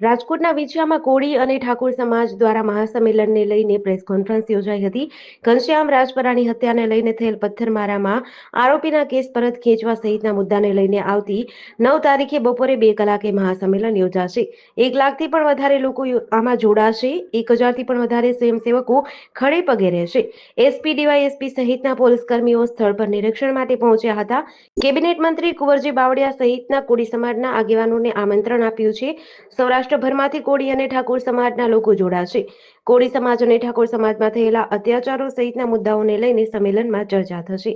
રાજકોટના વિછિયામાં કોળી અને ઠાકોર સમાજ દ્વારા મહાસંમેલનને લઈને પ્રેસ કોન્ફરન્સ યોજાઈ હતી. ઘનશ્યામ રાજપરાની હત્યાને લઈને થયેલ પથ્થરમારામાં આરોપીના કેસ પરત ખેંચવા સહિતના મુદ્દાને લઈને આવતી નવ તારીખે બપોરે બે કલાકે મહાસંમેલન યોજાશે. એક લાખથી પણ વધારે લોકો આમાં જોડાશે. એક હજારથી પણ વધારે સ્વયંસેવકો ખડે પગે રહેશે. એસપી, ડીવાયએસપી સહિતના પોલીસ કર્મીઓ સ્થળ પર નિરીક્ષણ માટે પહોંચ્યા હતા. કેબિનેટ મંત્રી કુંવરજી બાવળિયા સહિતના કોળી સમાજના આગેવાનોને આમંત્રણ આપ્યું છે. સૌરાષ્ટ્રભરમાંથી કોળી અને ઠાકોર સમાજના લોકો જોડાશે. કોળી સમાજ અને ઠાકોર સમાજમાં થયેલા અત્યાચારો સહિતના મુદ્દાઓને લઈને સંમેલનમાં ચર્ચા થશે.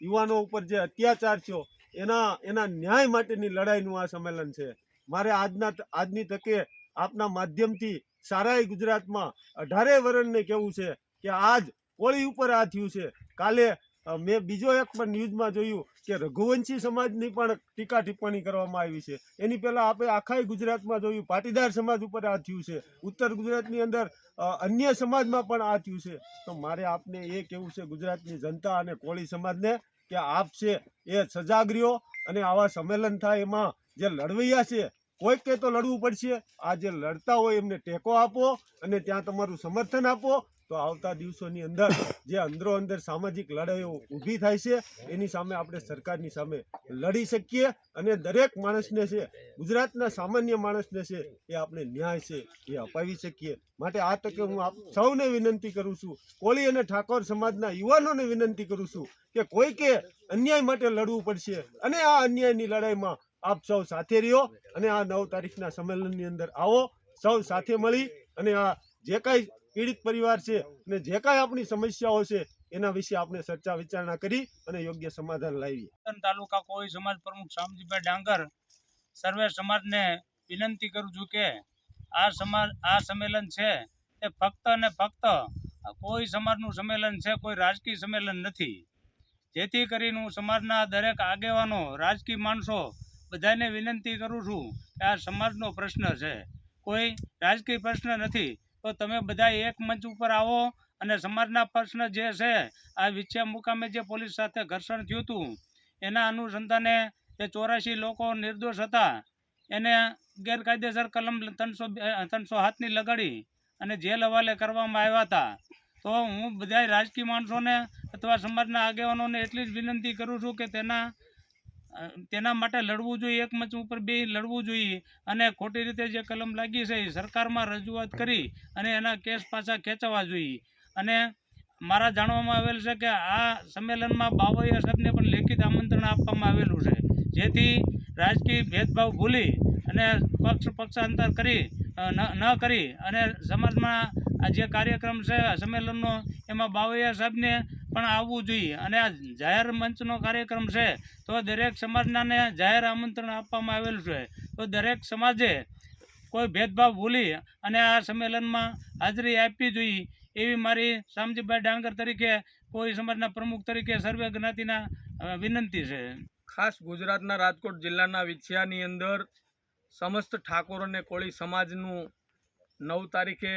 યુવાનો ઉપર જે અત્યાચાર થયો, એના એના ન્યાય માટેની લડાઈનું આ સંમેલન છે. મારે આજના, આજની તકે આપના માધ્યમથી સારાય ગુજરાતમાં અઢારે વરણને કહેવું છે કે આજ કોળી ઉપર આ થયું છે. કાલે મેં બીજો એક પણ ન્યૂઝમાં જોયું કે રઘુવંશી સમાજની પણ ટીકા ટિપ્પણી કરવામાં આવી છે. એની પહેલાં આપણે આખાય ગુજરાતમાં જોયું, પાટીદાર સમાજ ઉપર આ થયું છે. ઉત્તર ગુજરાતની અંદર અન્ય સમાજમાં પણ આ થયું છે. તો મારે આપને એ કહેવું છે ગુજરાતની જનતા અને કોળી સમાજને કે આપ છે એ સજાગ રહ્યો અને આવા સંમેલન થાય એમાં જે લડવૈયા છે, કોઈક કે તો લડવું પડશે. આ જે લડતા હોય એમને ટેકો આપો અને ત્યાં તમારું સમર્થન આપો. તો આવતા દિવસોની અંદર જે અંદરો અંદર સામાજિક લડાઈઓ ઊભી થાય છે, એની સામે આપણે સરકારની સામે લડી શકીએ અને દરેક માણસને છે, ગુજરાતના સામાન્ય માણસને છે, એ આપણે ન્યાય છે, એ અપાવી શકીએ. માટે આ તકે હું આપ સૌને વિનંતી કરું છું, કોળી અને ઠાકોર સમાજના યુવાનોને વિનંતી કરું છું કે કોઈકે અન્યાય માટે લડવું પડશે અને આ અન્યાયની લડાઈમાં આપ સૌ સાથે રહ્યો અને આ નવ તારીખના સંમેલનની અંદર આવો, સૌ સાથે મળી અને આ જે કાંઈ પીડિત પરિવાર છે અને જે કાંઈ આપણી સમસ્યાઓ છે, એના વિશે આપણે ચર્ચા વિચારણા કરી અને યોગ્ય સમાધાન લાવીએ. તાલુકા કોઈ સમાજ પ્રમુખ શામજીભાઈ ડાંગર સર્વે સમાજને વિનંતી કરું છું કે આ સમાજ, આ સંમેલન છે એ ફક્ત અને ફક્ત કોઈ સમાજનું સંમેલન છે, કોઈ રાજકીય સંમેલન નથી. જેથી કરીને હું સમાજના દરેક આગેવાનો, રાજકીય માણસો બધાને વિનંતી કરું છું કે આ સમાજનો પ્રશ્ન છે. કોઈ રાજકીય પ્રશ્ન નથી તો તમે બધા એક મંચ ઉપર આવો અને સમાજના પ્રશ્ન જે છે, આ વિછ્યા મુકામે જે પોલીસ સાથે ઘર્ષણ થયું હતું, એના અનુસંધાને જે ચોરાશી લોકો નિર્દોષ હતા. એને ગેરકાયદેસર કલમ ત્રણસો ત્રણસો હાથની લગાડી અને જેલ હવાલે કરવામાં આવ્યા હતા. તો હું બધા રાજકીય માણસોને અથવા સમાજના આગેવાનોને એટલી જ વિનંતી કરું છું કે તેના તેના માટે લડવું જોઈએ, એક મંચ ઉપર બે લડવું જોઈએ અને ખોટી રીતે જે કલમ લાગી છે એ સરકારમાં રજૂઆત કરી અને એના કેસ પાછા ખેંચવા જોઈએ. અને મારા જાણવામાં આવેલ છે કે આ સંમેલનમાં બાવૈયા સાહેબને પણ લેખિત આમંત્રણ આપવામાં આવેલું છે. જેથી રાજકીય ભેદભાવ ભૂલી અને પક્ષ પક્ષાંતર કરી ન કરી અને સમાજમાં આ જે કાર્યક્રમ છે સંમેલનનો, એમાં બાવૈયા સાહેબને પણ આવવું જોઈએ. અને આ જાહેર મંચનો કાર્યક્રમ છે, તો દરેક સમાજનાને જાહેર આમંત્રણ આપવામાં આવેલું છે. તો દરેક સમાજે કોઈ ભેદભાવ ભૂલી અને આ સંમેલનમાં હાજરી આપવી જોઈએ. એવી મારી શામજીભાઈ ડાંગર તરીકે, કોઈ સમાજના પ્રમુખ તરીકે સર્વે જ્ઞાતિના વિનંતી છે. ખાસ ગુજરાતના રાજકોટ જિલ્લાના વિછિયાની અંદર સમસ્ત ઠાકોર અને કોળી સમાજનું નવ તારીખે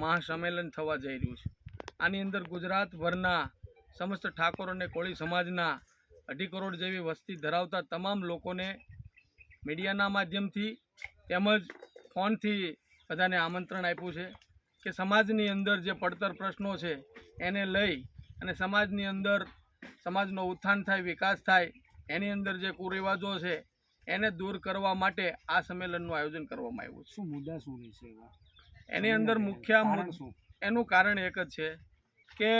મહાસંમેલન થવા જઈ રહ્યું છે. આની અંદર ગુજરાતભરના સમસ્ત ઠાકોર અને કોળી સમાજના અઢી કરોડ જેવી વસ્તી ધરાવતા તમામ લોકોને મીડિયાના માધ્યમથી તેમજ ફોનથી બધાને આમંત્રણ આપ્યું છે કે સમાજની અંદર જે પડતર પ્રશ્નો છે એને લઈ અને સમાજની અંદર સમાજનો ઉત્થાન થાય વિકાસ થાય એની અંદર જે કુરિવાજો છે એને દૂર કરવા માટે આ સંમેલનનું આયોજન કરવામાં આવ્યું છે. શું મુદ્દા શું રહેશે એની અંદર મુખ્ય એનું કારણ એક જ છે કે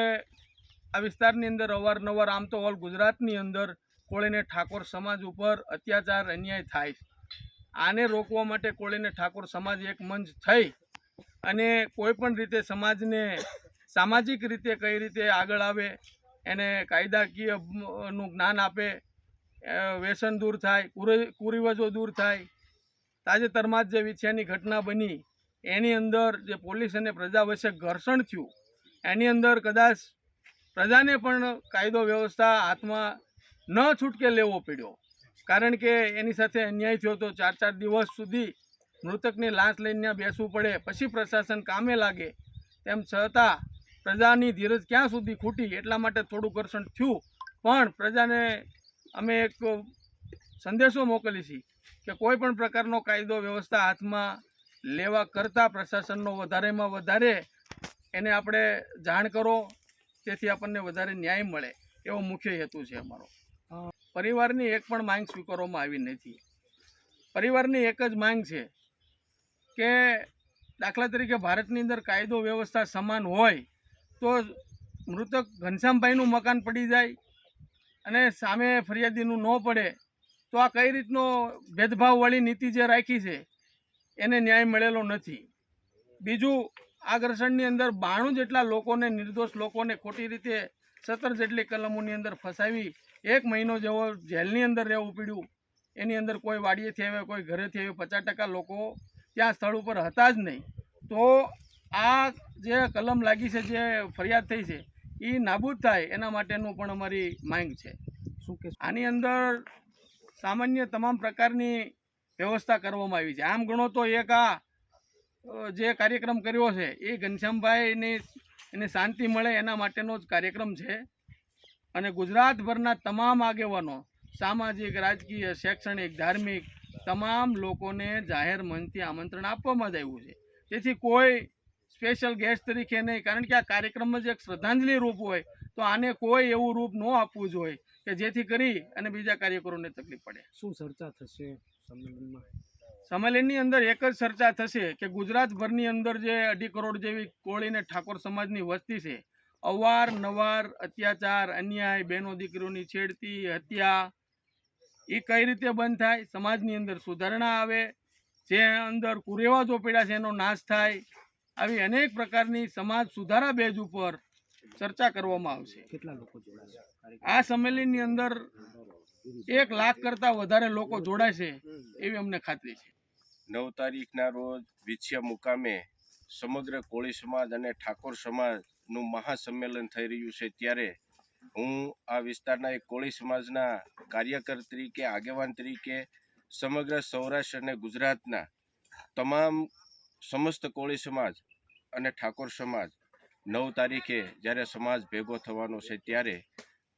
આ વિસ્તારની અંદર અવારનવાર આમ તો ઓલ ગુજરાતની અંદર કોળીને ઠાકોર સમાજ ઉપર અત્યાચાર, અન્યાય થાય આને રોકવા માટે કોળીને ઠાકોર સમાજ એક મંચ થઈ અને કોઈપણ રીતે સમાજને સામાજિક રીતે કઈ રીતે આગળ આવે, એને કાયદાકીયનું જ્ઞાન આપે વ્યસન દૂર થાય, કુરિ- કુરિવાજો દૂર થાય, તાજેતરમાં જે વિછ્યાની ઘટના બની, એની અંદર જે પોલીસ અને પ્રજા વચ્ચે ઘર્ષણ થયું, એની અંદર કદાચ પ્રજાને પણ કાયદો, વ્યવસ્થા હાથમાં ન છૂટકે લેવો પડ્યો. કારણ કે એની સાથે અન્યાય થયો તો ચાર ચાર દિવસ સુધી મૃતકની લાશ લઈને બેસવું પડે. પછી પ્રશાસન કામે લાગે. તેમ છતાં પ્રજાની ધીરજ ક્યાં સુધી ખૂટી એટલા માટે થોડું ઘર્ષણ થયું. પણ પ્રજાને અમે એક સંદેશો મોકલી છીએ કે કોઈ પણ પ્રકારનો કાયદો, વ્યવસ્થા હાથમાં લેવા કરતાં પ્રશાસનનો વધારેમાં વધારે એને આપણે જાણ કરો. તેથી આપણને વધારે ન્યાય મળે એવો મુખ્ય હેતુ છે અમારો. પરિવારની એક પણ માંગ સ્વીકારવામાં આવી નથી. પરિવારની એક જ માંગ છે કે દાખલા તરીકે ભારતની અંદર કાયદો વ્યવસ્થા સમાન હોય તો મૃતક ઘનશ્યામભાઈનું મકાન પડી જાય અને સામે ફરિયાદીનું ન પડે તો આ કઈ રીતનો ભેદભાવવાળી નીતિ જે રાખી છે એને ન્યાય મળેલો નથી. બીજું આ ઘર્ષણની અંદર બાણું જેટલા લોકોને નિર્દોષ લોકોને ખોટી રીતે સત્તર જેટલી કલમોની અંદર ફસાવી એક મહિનો જેવો જેલની અંદર રહેવું પડ્યું. એની અંદર કોઈ વાડીએથી આવે કોઈ ઘરેથી આવે પચાસ ટકા લોકો ત્યાં સ્થળ ઉપર હતા જ નહીં. તો આ જે કલમ લાગી છે જે ફરિયાદ થઈ છે એ નાબૂદ થાય એના માટેનું પણ અમારી માંગ છે. શું કે આની અંદર સામાન્ય તમામ પ્રકારની વ્યવસ્થા કરવામાં આવી છે. આમ ગણો તો એક આ જે કાર્યક્રમ કર્યો છે, એ ઘનશ્યામભાઈની એને શાંતિ મળે એના માટેનો જ કાર્યક્રમ છે. અને ગુજરાતભરના તમામ આગેવાનો, સામાજિક, રાજકીય, શૈક્ષણિક, ધાર્મિક તમામ લોકોને જાહેર મંચથી આમંત્રણ આપવામાં જ આવ્યું છે. તેથી કોઈ સ્પેશિયલ ગેસ્ટ તરીકે નહીં, કારણ કે આ કાર્યક્રમ જ એક શ્રદ્ધાંજલિ રૂપ હોય, તો આને કોઈ એવું રૂપ ન આપવું જોઈએ કે જેથી કરી અને બીજા કાર્યકરોને તકલીફ પડે. શું ચર્ચા થશે સંમેલનમાં? સંમેલનની અંદર એક જ ચર્ચા થશે કે ગુજરાતભરની અંદર જે અઢી કરોડ જેવી કોળી અને ઠાકોર સમાજની વસ્તી છે અવારનવાર અત્યાચાર અન્યાય બહેનો દીકરીઓની છેડતી હત્યા એ કઈ રીતે બંધ થાય? સમાજની અંદર સુધારણા આવે જે અંદર કુરેવાજો પીડા છે એનો નાશ થાય આવી અનેક પ્રકારની સમાજ સુધારા બેજ ઉપર ચર્ચા કરવામાં આવશે. કેટલા લોકો આ સંમેલનની અંદર એક લાખ કરતાં વધારે લોકો જોડાશે એવી અમને ખાતરી છે. નવ તારીખના રોજ વિછિયા મુકામે સમગ્ર કોળી સમાજ અને ઠાકોર સમાજનું મહાસંમેલન થઈ રહ્યું છે. ત્યારે હું આ વિસ્તારના એક કોળી સમાજના કાર્યકર તરીકે, આગેવાન તરીકે, સમગ્ર સૌરાષ્ટ્ર અને ગુજરાતના તમામ સમસ્ત કોળી સમાજ અને ઠાકોર સમાજ નવ તારીખે જ્યારે સમાજ ભેગો થવાનો છે, ત્યારે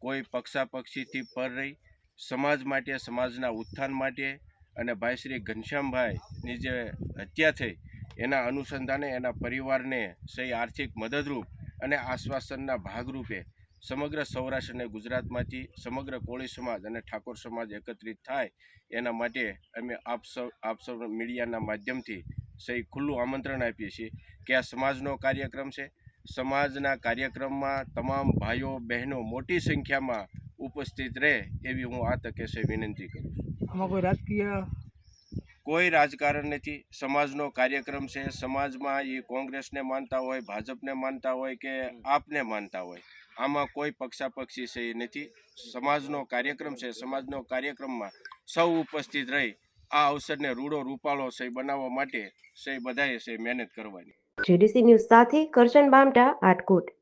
કોઈ પક્ષાપક્ષીથી પર રહી. સમાજ માટે, સમાજના ઉત્થાન માટે અને ભાઈ શ્રી ઘનશ્યામભાઈની જે હત્યા થઈ, એના અનુસંધાને એના પરિવારને સહી આર્થિક મદદરૂપ અને આશ્વાસનના ભાગરૂપે સમગ્ર સૌરાષ્ટ્ર અને ગુજરાતમાંથી સમગ્ર કોળી સમાજ અને ઠાકોર સમાજ એકત્રિત થાય, એના માટે અમે આપ સૌ આપ સૌ મીડિયાના માધ્યમથી સહી ખુલ્લું આમંત્રણ આપીએ છીએ કે આ સમાજનો કાર્યક્રમ છે. સમાજના કાર્યક્રમમાં તમામ ભાઈઓ બહેનો મોટી સંખ્યામાં ઉપસ્થિત રહે એવી હું આ તકે વિનંતી કરું છું. આમાં કોઈ રાજકીય કોઈ રાજકારણ નથી. સમાજનો કાર્યક્રમ છે. સમાજમાં એ કોંગ્રેસને માનતા હોય ભાજપને માનતા હોય કે આપને માનતા હોય આમાં કોઈ પક્ષાપક્ષી છે એ નથી. સમાજનો કાર્યક્રમ છે. સમાજનો કાર્યક્રમમાં સૌ ઉપસ્થિત રહી આ અવસરને રૂડો રૂપાળો છે બનાવવા માટે છે બધાએ છે મહેનત કરવાની. જેડીસી ન્યૂઝ સાથે કરશન બામટા આટકોટ